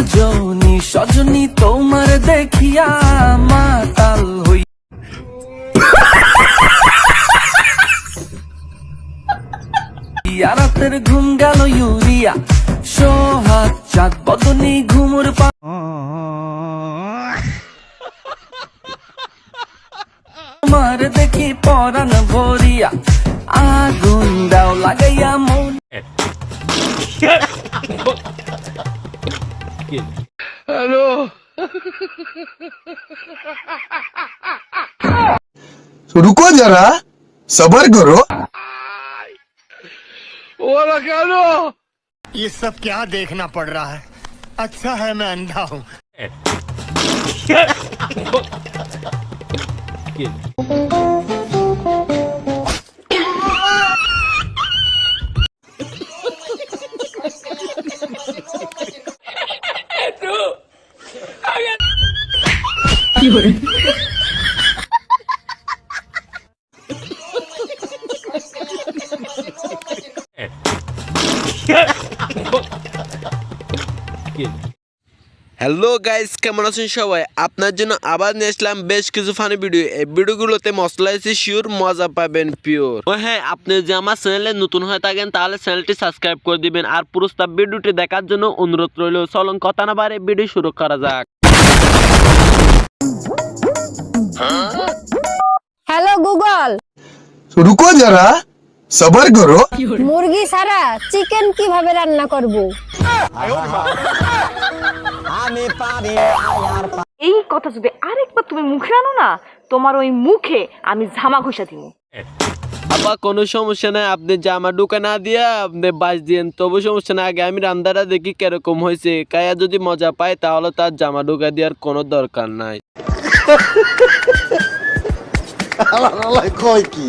রজনী সজনী তোমার দেখিয়া মাতাল হই রাতের ঘুম গেল ইউরিয়া, সোহাগ চাঁদ বদনী ঘুমুর পা তোমার দেখি পরান ভরিয়া, আগুন দাও লাগাইয়া মন जरा सबर करो। ये सब क्या देखना पड़ रहा है? अच्छा है मैं अंधा हूँ। হ্যালো গাইস কেমন আছেন সবাই? আপনার জন্য আবার নিয়ে আসলাম বেশ কিছু ফানি ভিডিও এই ভিডিওগুলোতে মশলা এসে শিওর মজা পাবেন পিওর ও হ্যাঁ আপনি যদি আমার চ্যানেলে নতুন হয়ে থাকেন তাহলে চ্যানেলটি সাবস্ক্রাইব করে দিবেন। আর পুরস্তাব ভিডিওটি দেখার জন্য অনুরোধ রইল চলন কথা না বারে ভিডিও শুরু করা যাক। হ্যালো গুগল রুকো যারা সবার করো মুরগি সারা চিকেন কীভাবে রান্না করব? আমি পারি এই কথা যদি আরেকবার তুমি মুখে আনো না তোমার ওই মুখে আমি ঝামা ঘষা দিব। আপা কোনো সমস্যা নাই। আপনি জামা ঢুকে না দিয়া আপনি বাস দিয়েন তবু সমস্যা না আগে আমি রান্দাটা দেখি কীরকম হয়েছে। কায়া যদি মজা পায় তাহলে তার জামা ঢুকে দেওয়ার কোনো দরকার নাই। কয় কি?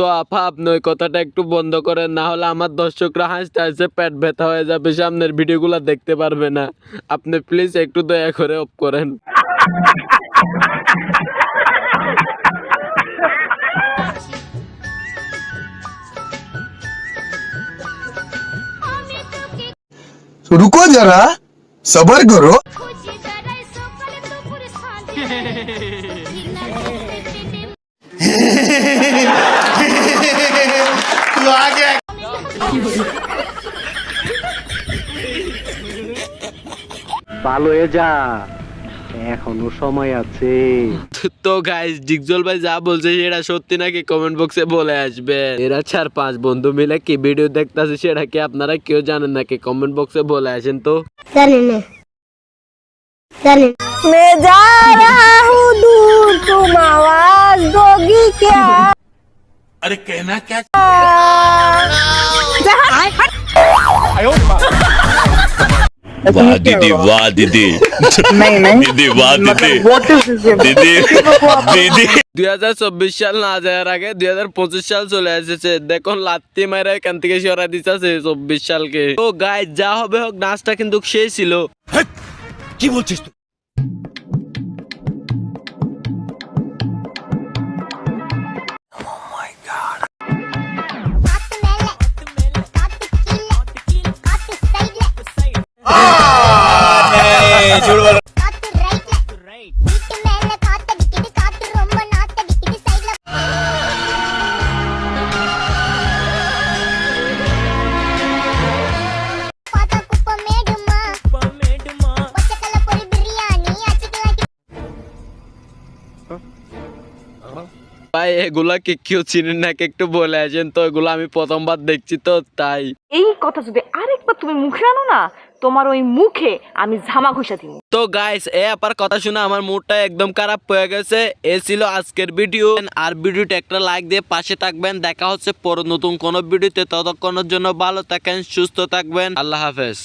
তো আপা আপনি কথাটা একটু বন্ধ করেন না হলে আমার দর্শকরা হাসতে হাসতে পেট ব্যথা হয়ে যাবে সামনের ভিডিওগুলো দেখতে পারবে না। আপনি প্লিজ একটু দয়া করে অফ করেন। রুকো যারা সবার করো ভালো হয়ে যা এখনো সময় আছে তো গাইস ডিগজল ভাই যা বলছে সেটা সত্যি নাকি কমেন্ট বক্সে বলে আসবে এরা চার পাঁচ বন্ধু মিলে কি ভিডিও দেখতেছে সেটা কি আপনারা কেউ জানেন নাকি কমেন্ট বক্সে বলে আসেন তো मैं जा रहा हूँ दूर तुम आवाज दोगी क्या अरे कहना क्या वाह दीदी वाह दीदी नहीं नहीं दीदी वाह दीदी दीदी दीदी দুই হাজার চব্বিশ সাল না যাওয়ার আগে দুই হাজার পঁচিশ সাল চলে এসেছে দেখুন লাত্তি মারা এখান থেকে সরা দিতেছে চব্বিশ সালকে তো গাই যা হবে হোক নাচটা কিন্তু সেই ছিল কি বলছিস তুই ভাই এগুলা কি কেউ চিনেন নাকি? একটু বলে আসেন তো এগুলো আমি প্রথমবার দেখছি তো তাই। এই কথা যদি আরেকবার তুমি মুখে আনো না তোমার ওই মুখে আমি ঝামা ঘুষা দিব। তো গাইস এ আপার কথা শুনে আমার মুডটা একদম খারাপ হয়ে গেছে। এ ছিল আজকের ভিডিও আর ভিডিওটা একটা লাইক দিয়ে পাশে থাকবেন। দেখা হচ্ছে পর নতুন কোন ভিডিওতে ততক্ষণের জন্য ভালো থাকেন, সুস্থ থাকবেন। আল্লাহ হাফেজ।